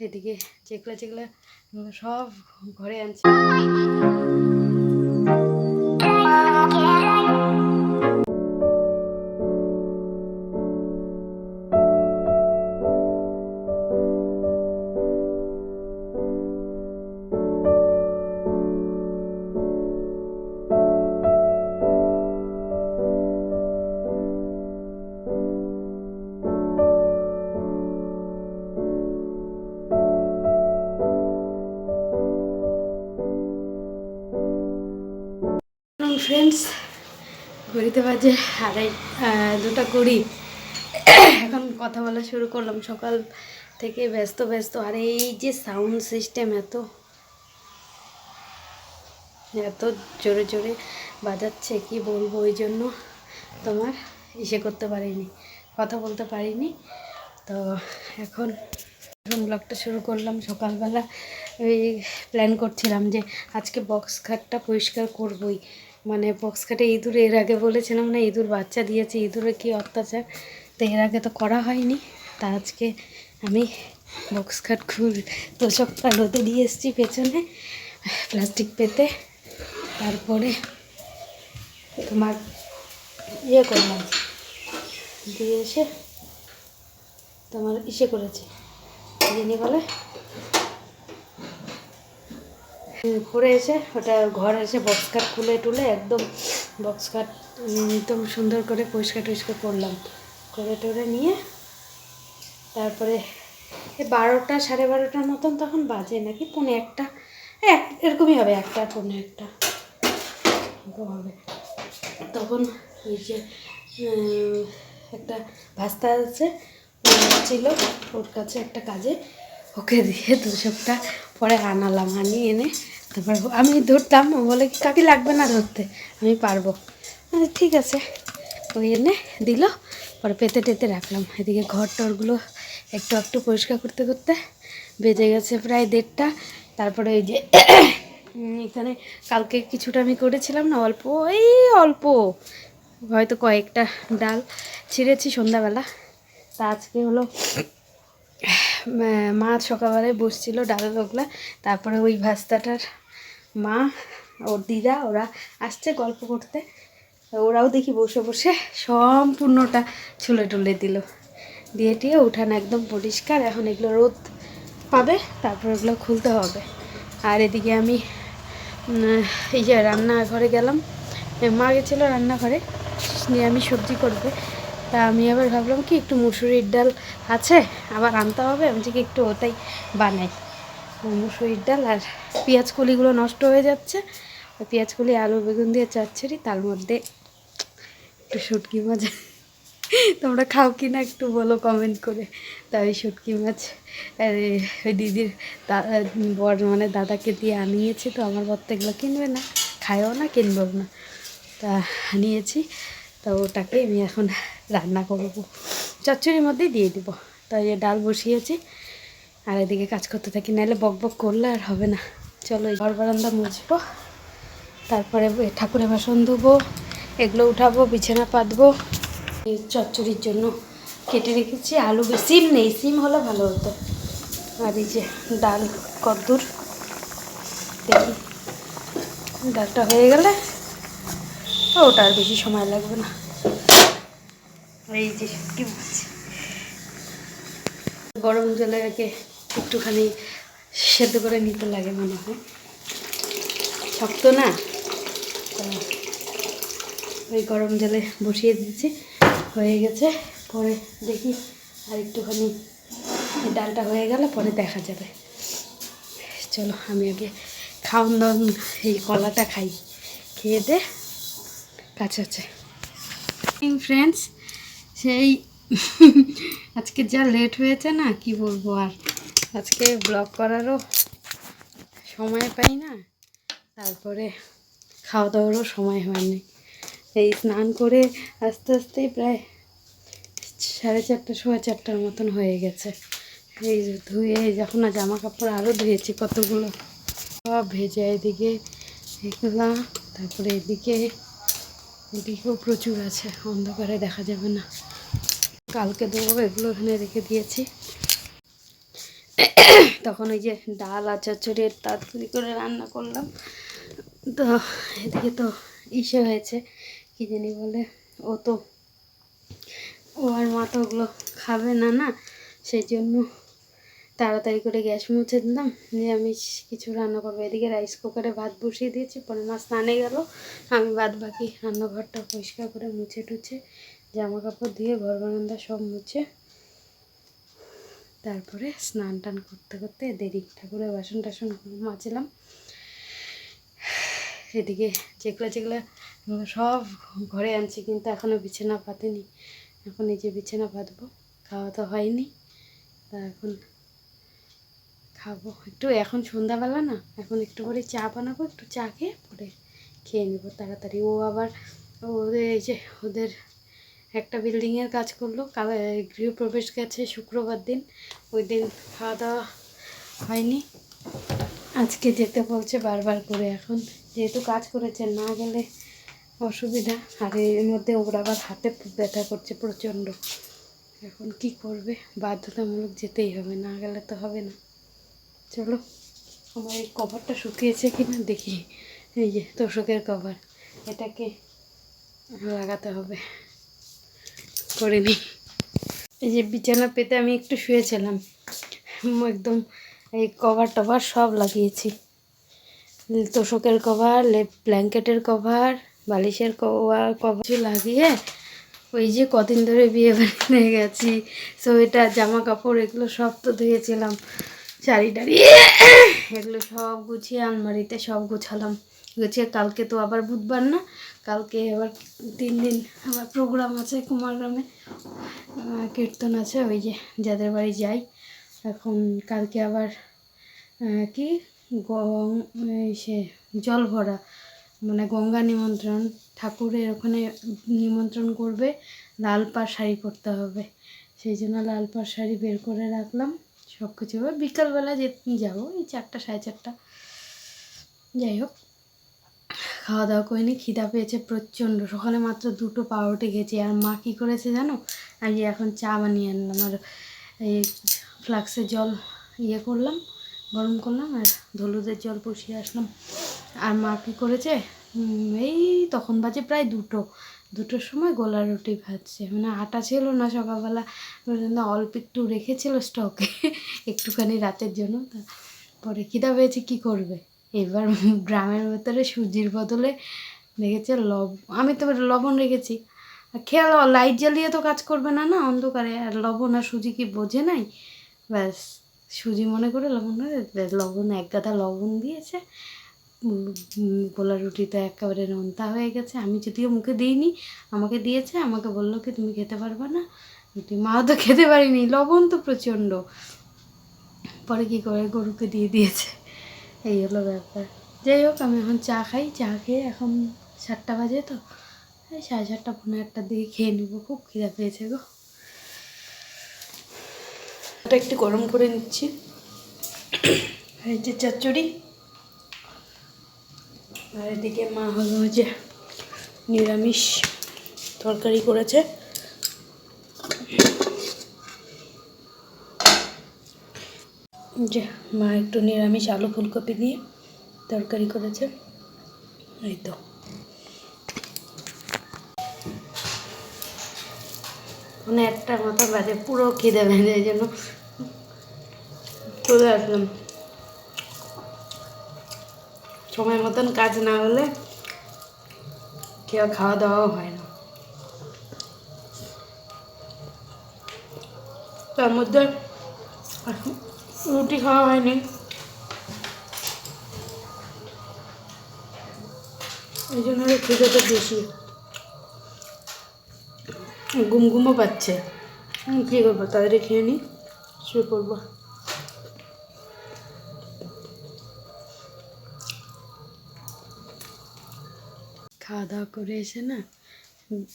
এদিকে যেগুলো এগুলো সব ঘরে আনছি। ফ্রেন্ডস ঘড়িতে বাজে আড়াই দুটা কুড়ি। এখন কথা বলা শুরু করলাম সকাল থেকে ব্যস্ত ব্যস্ত। আর এই যে সাউন্ড সিস্টেম এত এত জোরে জোরে বাজাচ্ছে, কি বলব? ওই জন্য তোমার ইসে করতে পারিনি, কথা বলতে পারিনি। তো এখন এখন ব্লগটা শুরু করলাম সকালবেলা। ওই প্ল্যান করছিলাম যে আজকে বক্স খাটটা পরিষ্কার করবই। মানে বক্স খাটে ইঁদুর, এর আগে বলেছিলাম না, ইঁদুর বাচ্চা দিয়েছে, ইঁদুরে কি অত্যাচার? তো এর আগে তো করা হয়নি। তা আজকে আমি বক্স খাট খুব তোষকটা রোদে দিয়ে এসেছি পেছনে প্লাস্টিক পেতে। তারপরে তোমার ইয়ে করলাম। দিয়ে এসে তোমার ইসে করেছি। যিনি বলে। করে এসে, ওটা ঘর এসে বক্স কাট খুলে টুলে একদম বক্স কাট একদম সুন্দর করে পরিষ্কার টরিষ্কার করলাম। করে টরে নিয়ে, তারপরে বারোটা সাড়ে বারোটার মতন তখন বাজে নাকি? পৌনে একটা। এক, এরকমই হবে একটা, পৌনে একটা। হবে। তখন ওই যে একটা ভাস্তা আছে ছিল, ওর কাছে একটা কাজে, ওকে দিয়ে দু সপ্তাহ পরে আনালাম আনি এনে তারপর আমি ধরতাম বলে কি কাকি লাগবে না ধরতে? আমি পারব। ঠিক আছে। ওই এনে দিল, পরে পেতে টেতে রাখলাম। এদিকে ঘর টরগুলো একটু একটু পরিষ্কার করতে করতে বেজে গেছে প্রায় দেড়টা। তারপরে ওই যে এখানে কালকে কিছুটা আমি করেছিলাম না, অল্প, ওই অল্প, হয়তো কয়েকটা ডাল ছিঁড়েছি সন্ধ্যাবেলা। তা আজকে হলো মা সকালবেলায় বসছিল ডালের ওগুলা তারপরে ওই ভাস্তাটার মা, ওর দিদা, ওরা আসছে গল্প করতে। ওরাও দেখি বসে বসে সম্পূর্ণটা ছুলে টুলে দিল। দিয়ে টিয়ে উঠান একদম পরিষ্কার, এখন এগুলো রোদ পাবে, তারপর এগুলো খুলতে হবে। আর এদিকে আমি এই যে রান্নাঘরে গেলাম। মা গেছিল রান্নাঘরে নিয়ে আমি সবজি করবে। তা আমি আবার ভাবলাম কি একটু মুসুরির ডাল আছে, আবার আনতে হবে, আমি যে একটু ওটাই বানাই। মুসুরির ডাল আর পেঁয়াজ কলিগুলো নষ্ট হয়ে যাচ্ছে পেঁয়াজ কলি, আলু, বেগুন দিয়ে চাচ্ছিরি তার মধ্যে একটু শুটকি মাছ। তোমরা খাও কি না একটু বলো কমেন্ট করে। তা ওই শুটকি মাছ ওই দিদির বর মানে দাদাকে দিয়ে আনিয়েছি, তো আমার বর তো এগুলো কিনবে না, খায়ও না, কিনবেও না। তা আনিয়েছি, তো ওটাকে আমি এখন রান্না করব। চচ্চড়ির মধ্যেই দিয়ে দিব। তাই ডাল বসিয়েছি, আর এদিকে কাজ করতে থাকি, নাহলে বক বক করলে আর হবে না। চলো ঘর বারান্দা মুছবো, তারপরে ঠাকুরের বাসন ধুবো, এগুলো উঠাবো, বিছানা পাতবো। এই চচ্চড়ির জন্য কেটে রেখেছি আলু সিম নেই, সিম হলে ভালো হতো। আর এই যে ডাল কদ্দুর, দেখি ডালটা হয়ে গেলে, ওটা আর বেশি সময় লাগবে না। এই যে গরম জলে রেখে একটুখানি সেদ্ধ করে নিতে লাগে মনে হয়। শক্ত না? ওই গরম জলে বসিয়ে দিয়েছি, হয়ে গেছে। পরে দেখি আর একটুখানি ডালটা হয়ে গেলে পরে দেখা যাবে। চলো, আমি আগে খাওয়ান দাওয়ান এই কলাটা খাই। খেয়ে দে কাছে আছে। ফ্রেন্ডস সেই আজকে যা লেট হয়েছে না, কি বলব আর? আজকে ব্লগ করারও সময় পাই না, তারপরে খাওয়া দাওয়ারও সময় হয়নি এই স্নান করে আস্তে আস্তেই প্রায় সাড়ে চারটে, সোয়া চারটার মতন হয়ে গেছে। এই ধুয়ে যখন না জামা কাপড় আরও ধুয়েছি কতগুলো। সব ভেজে এদিকে এগুলা, তারপরে এদিকে এদিকেও প্রচুর আছে, অন্ধকারে দেখা যাবে না। কালকে দেবো এগুলো এখানে রেখে দিয়েছি। তখন ওই যে ডাল আর চচ্চড়ি তাড়াতাড়ি করে রান্না করলাম। তো এদিকে তো ইসে হয়েছে, কি জানি বলে, ও তো, ও আর মা তো ওগুলো খাবে না না, সেই জন্য তাড়াতাড়ি করে গ্যাস মুছে দিলাম। নিরামিষ কিছু রান্না করব। এদিকে রাইস কুকারে ভাত বসিয়ে দিয়েছি। পরে মা স্নানে গেল। আমি বাদ বাকি রান্নাঘরটা পরিষ্কার করে মুছে টুছে জামা কাপড় দিয়ে ঘর বারান্দা সব মুছে তারপরে স্নান টান করতে করতে দেরি ঠাকুরের বাসন টাসন মাজলাম এদিকে যেগুলো যেগুলো সব ঘরে আনছি, কিন্তু এখনও বিছানা পাতেনি। এখন এই যে বিছানা পাতবো, খাওয়া তো হয়নি। তা এখন খাব। একটু এখন সন্ধ্যাবেলা না, এখন একটু করে চা বানাবো, একটু চা খেয়ে পরে খেয়ে নেব তাড়াতাড়ি। ও আবার ওদের এই যে, ওদের একটা বিল্ডিংয়ের কাজ করল গৃহপ্রবেশ গেছে শুক্রবার দিন। ওই দিন খাওয়া দাওয়া হয়নি। আজকে যেতে বলছে বারবার করে এখন। যেহেতু কাজ করেছে, না গেলে অসুবিধা। আর এর মধ্যে ওর আবার হাতে ব্যথা করছে প্রচণ্ড। এখন কি করবে? বাধ্যতামূলক যেতেই হবে, না গেলে তো হবে না। চলো, আমার এই কভারটা শুকিয়েছে কি না দেখি। এই যে তোষকের কভার এটাকে লাগাতে হবে। করে নিই এই যে বিছানা পেতে আমি একটু শুয়েছিলাম। একদম এই কভার টভার সব লাগিয়েছি। তোষকের কভার লেপ ব্ল্যাঙ্কেটের কভার বালিশের কভার কভার লাগিয়ে ওই যে কদিন ধরে বিয়ে বাড়িতে গেছি। সোয়েটার জামা কাপড় এগুলো সব তো ধুয়েছিলাম। শাড়ি টাড়ি এগুলো সব গুছিয়ে আলমারিতে সব গুছালাম। গুছিয়ে কালকে তো আবার বুধবার না, কালকে আবার তিন দিন আবার প্রোগ্রাম আছে কুমারগ্রামে কীর্তন আছে, ওই যে যাদের বাড়ি যাই। এখন কালকে আবার কি? গং সে জল ভরা মানে গঙ্গা নিমন্ত্রণ। ঠাকুরের ওখানে নিমন্ত্রণ করবে, লাল পাড় শাড়ি পরতে হবে। সেই জন্য লাল পাড় শাড়ি বের করে রাখলাম। সব কিছু এবার বিকালবেলা যে যাব, এই চারটা, সাড়ে চারটা। যাই হোক, খাওয়া দাওয়া করিনি খিদা পেয়েছে প্রচণ্ড। সকালে মাত্র দুটো পাউরুটি খেয়েছি। আর মা কী করেছে জানো? আমি এখন চা বানিয়ে আনলাম। আর এই ফ্লাক্সে জল ইয়ে করলাম, গরম করলাম, আর হলুদের জল বসিয়ে আসলাম। আর মা কী করেছে? এই তখন বাজে প্রায় দুটো। দুটোর সময় গোলা রুটি ভাজছে। মানে আটা ছিল না সকালবেলা অল্প একটু রেখেছিল স্টকে একটুখানি রাতের জন্য। পরে খিদা পেয়েছে, কী করবে? এবার গ্রামের ভেতরে সুজির বদলে দেখেছে লব, আমি তো লবণ রেখেছি। খেয়াল লাইট জ্বালিয়ে তো কাজ করবে না না, অন্ধকারে। আর লবণ আর সুজি কি বোঝে নাই? ব্যাস, সুজি মনে করে লবণ লবণ, এক গাদা লবণ দিয়েছে। গোলা রুটিটা একেবারে নোনতা হয়ে গেছে। আমি যদিও মুখে দিইনি, আমাকে দিয়েছে, আমাকে বলল কি, তুমি খেতে পারবে না? রুটি মাও তো খেতে পারিনি, লবণ তো প্রচণ্ড। পরে কী করে গরুকে দিয়ে দিয়েছে, এই হলো ব্যাপার। যাই হোক, আমি এখন চা খাই, চা খেয়ে এখন সাতটা বাজে তো, এই সাড়ে সাতটা পনেরো একটা দিয়ে খেয়ে নেব, খুব খিদা পেয়েছে গো। একটু গরম করে নিচ্ছি। এই যে চচ্চড়ি। আর এদিকে মা হলো যে নিরামিষ তরকারি করেছে। যে মা একটু নিরামিষ আলু ফুলকপি দিয়ে তরকারি করেছে। এই তো। মানে একটা মতো বাজে, পুরো খিদে বেঁধে এই জন্য চলে আসলাম। সময় মতন কাজ না হলে কেউ খাওয়া দাওয়াও হয় না। তার মধ্যে রুটি খাওয়া হয়নি। এই জন্য খিদেটা বেশি। ঘুম ঘুমও পাচ্ছে। কী করব? তাড়াতাড়ি খেয়ে নিই শুয়ে পড়ব। খাওয়া দাওয়া করে এসে না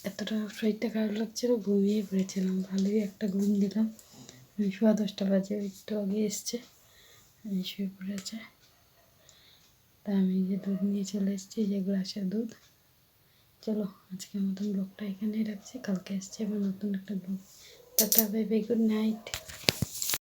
এতটা শরীরটা খারাপ লাগছিল, ঘুমিয়ে পড়েছিলাম। ভালোই একটা ঘুম দিলাম। সোয়া দশটা বাজে একটু আগে এসছে শুয়ে পড়েছে। তা আমি যে দুধ নিয়ে চলে এসেছি, যে গ্লাসের দুধ। চলো, আজকের মতন ব্লগটা এখানেই রাখছি। কালকে এসছে এবার নতুন একটা blog. Tata bye bye good night